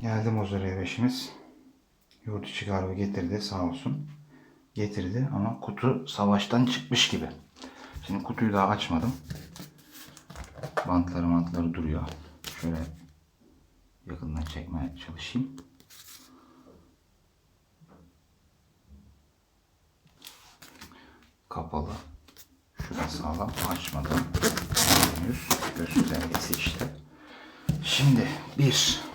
Geldi mozzarella beşimiz. Yurt içi kargo getirdi sağ olsun. Getirdi ama kutu savaştan çıkmış gibi. Şimdi kutuyu daha açmadım. Bantları mantları duruyor. Şöyle yakından çekmeye çalışayım. Kapalı. Şurası sağlam. Açmadım. Göstergesi işte. Şimdi bir.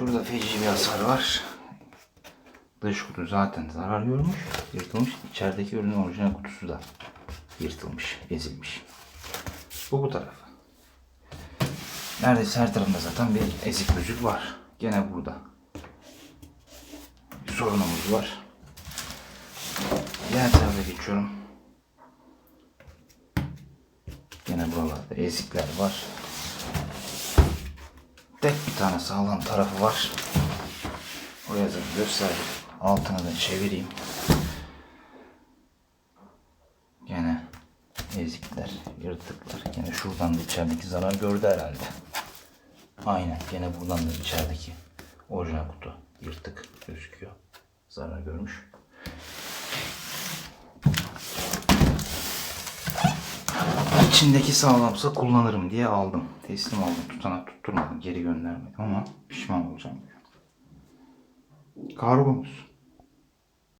Şurada feci bir hasar var. Dış kutu zaten zarar görmüş, yırtılmış. İçerideki ürünün orijinal kutusu da yırtılmış, ezilmiş. Bu bu taraf. Neredeyse her tarafında zaten bir ezik büzük var. Gene burada. Bir sorunumuz var. Diğer tarafa geçiyorum. Gene buralarda ezikler var. Tek bir tane sağlam tarafı var. Oraya da gösterdim. Altını da çevireyim. Gene ezikler, yırtıklar. Gene şuradan da içerideki zarar gördü herhalde. Aynen. Gene buradan da içerideki orijinal kutu yırtık gözüküyor. Zarar görmüş. İçindeki sağlamsa kullanırım diye aldım. Teslim aldım. Tutanak tutturmadım. Geri göndermedim ama pişman olacağım. Kargomuz.